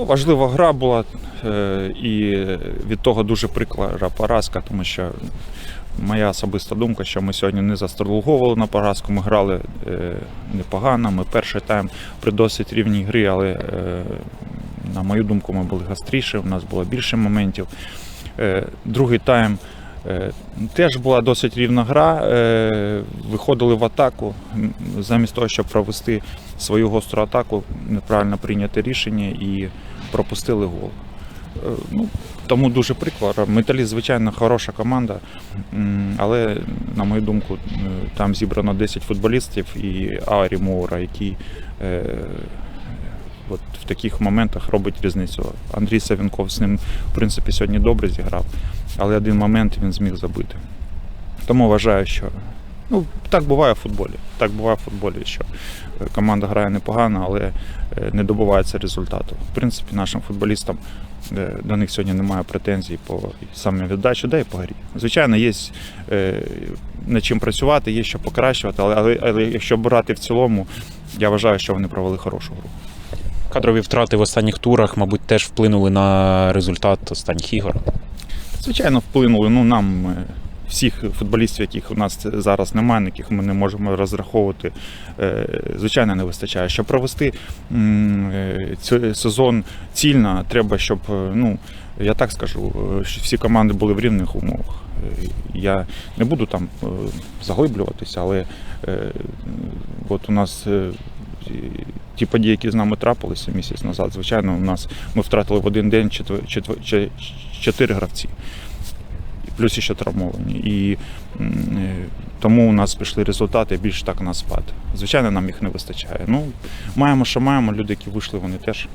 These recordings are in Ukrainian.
Ну, важлива гра була е, і від того дуже прикра поразка, тому що моя особиста думка, що ми сьогодні не застрелуговували на поразку. Ми грали е, непогано. Ми перший тайм при досить рівній грі, але е, на мою думку, ми були гостріші, у нас було більше моментів. Другий тайм теж була досить рівна гра. е, Виходили в атаку. Замість того, щоб провести свою гостру атаку, неправильно прийняти рішення і пропустили гол. Е, Ну, тому дуже прикро. Металіст, звичайно, хороша команда, але, на мою думку, е, там зібрано 10 футболістів і Арі Моура, який е, от в таких моментах робить різницю. Андрій Савінков з ним, в принципі, сьогодні добре зіграв, але один момент він зміг забити. Тому вважаю, що ну, так буває в футболі. Так буває в футболі, що е, команда грає непогано, але е, не добувається результату. В принципі, нашим футболістам е, до них сьогодні немає претензій по самовіддачі, да і по грі. Звичайно, є над чим працювати, є що покращувати, але, але, але якщо брати в цілому, я вважаю, що вони провели хорошу гру. Кадрові втрати в останніх турах, мабуть, теж вплинули на результат останніх ігор. Звичайно, вплинули. Ну, нам е, всіх футболістів, яких у нас зараз немає, на яких ми не можемо розраховувати, е, звичайно, не вистачає. Щоб провести е, цей сезон цільно, треба, щоб, ну, я так скажу, щоб всі команди були в рівних умовах. Я не буду там заглиблюватися, але от у нас. Ті події, які з нами трапилися місяць назад, звичайно, у нас ми втратили в один день чотири гравці плюс ще травмовані. І е, тому у нас пішли результати більш так на спад. Звичайно, нам їх не вистачає. Ну, маємо, що маємо. Люди, які вийшли, вони теж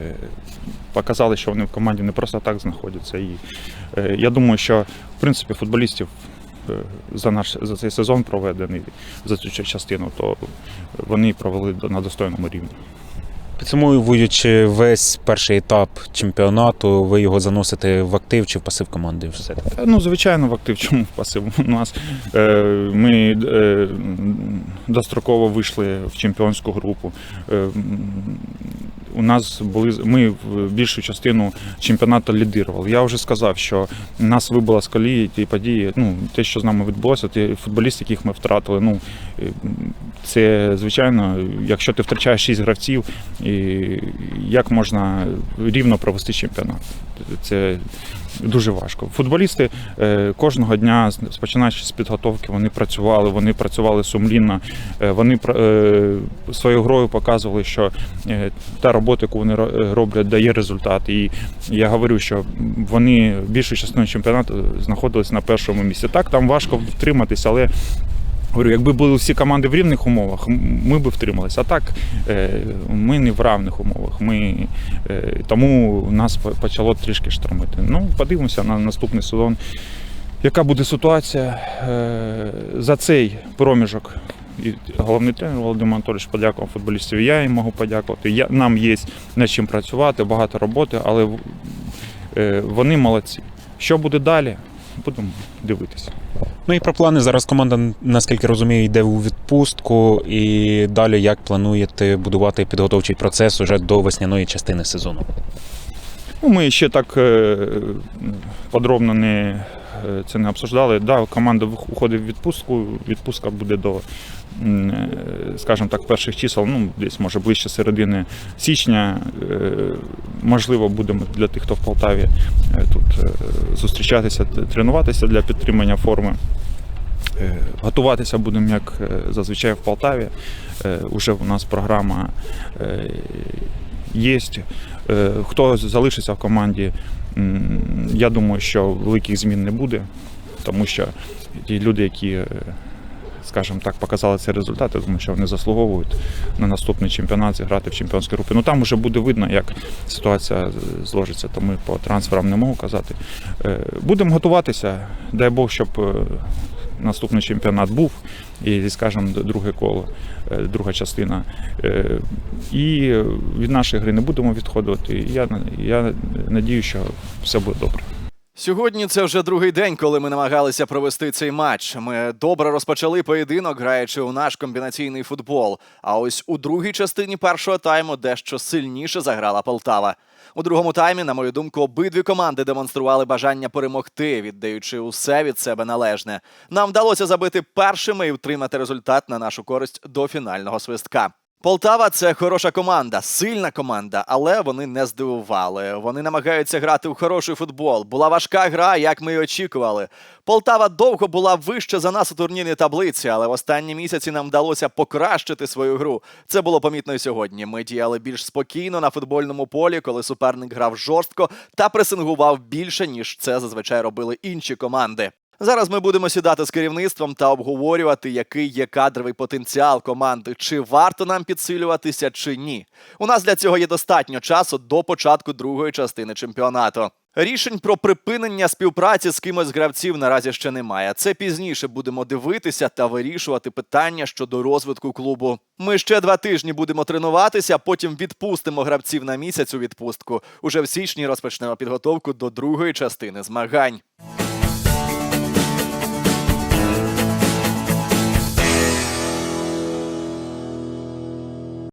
е, показали, що вони в команді не просто так знаходяться. І е, я думаю, що в принципі футболістів. Е, За наш за цей сезон проведений за цю частину, то вони провели на достойному рівні. Підсумовуючи весь перший етап чемпіонату, ви його заносите в актив чи в пасив команди? Все таки. Ну, звичайно, в актив чому в пасив. У нас е, ми е, достроково вийшли в чемпіонську групу. Е, у нас були ми більшу частину чемпіонату лідирували. Я вже сказав, що нас вибило з колії ті події. Ну, те, що з нами відбулося, ті футболісти, яких ми втратили. Ну, е, це звичайно, якщо ти втрачаєш шість гравців, і як можна рівно провести чемпіонат? Це дуже важко. Футболісти е, кожного дня, починаючи з підготовки, вони працювали, вони працювали сумлінно, е, вони е, своєю грою показували, що та робота, яку вони роблять, дає результат. І я говорю, що вони більшу частину чемпіонату знаходились на першому місці. Так, там важко втриматися, але. Говорю, якби були всі команди в рівних умовах, ми б втрималися. А так е, ми не в равних умовах. Ми, е, тому нас почало трішки штормити. Ну, подивимося на наступний сезон. Яка буде ситуація Е, за цей проміжок? І головний тренер Володимир Анатолійович подякував футболістів. Я їм можу подякувати. Я, нам є над чим працювати, багато роботи, але вони молодці. Що буде далі? Будемо дивитися. Ну і про плани зараз команда, наскільки розумію, йде у відпустку. І далі як плануєте будувати підготовчий процес уже до весняної частини сезону? Ну, ми ще так е, подробно не, е, це не обсуждали. Да, команда уходить в відпустку. Відпустка буде до, е, скажімо так, перших чисел, ну, десь може ближче середини січня. Можливо, будемо для тих, хто в Полтаві тут зустрічатися, тренуватися для підтримання форми. Е, Готуватися будемо, як е, зазвичай в Полтаві. Е, Уже у нас програма є. Хто залишиться в команді, я думаю, що великих змін не буде, тому що ті люди, які, скажімо так, показали цей результат, я думаю, що вони заслуговують на наступний чемпіонат зіграти в чемпіонській групі. Ну там вже буде видно, як ситуація зложиться, то ми по трансферам не можу казати. Будемо готуватися, дай Бог, щоб наступний чемпіонат був, і, скажімо, друге коло, е, друга частина. Е, І від нашої гри не будемо відходити. Я, я надію, що все буде добре. Сьогодні це вже другий день, коли ми намагалися провести цей матч. Ми добре розпочали поєдинок, граючи у наш комбінаційний футбол. А ось у другій частині першого тайму дещо сильніше заграла Полтава. У другому таймі, на мою думку, обидві команди демонстрували бажання перемогти, віддаючи усе від себе належне. Нам вдалося забити першими і втримати результат на нашу користь до фінального свистка. Полтава це хороша команда, сильна команда, але вони не здивували. Вони намагаються грати в хороший футбол. Була важка гра, як ми й очікували. Полтава довго була вище за нас у турнірній таблиці, але в останні місяці нам вдалося покращити свою гру. Це було помітно і сьогодні. Ми діяли більш спокійно на футбольному полі, коли суперник грав жорстко та пресингував більше, ніж це зазвичай робили інші команди. Зараз ми будемо сідати з керівництвом та обговорювати, який є кадровий потенціал команди, чи варто нам підсилюватися, чи ні. У нас для цього є достатньо часу до початку другої частини чемпіонату. Рішень про припинення співпраці з кимось з гравців наразі ще немає. Це пізніше будемо дивитися та вирішувати питання щодо розвитку клубу. Ми ще два тижні будемо тренуватися, потім відпустимо гравців на місяць у відпустку. Уже в січні розпочнемо підготовку до другої частини змагань.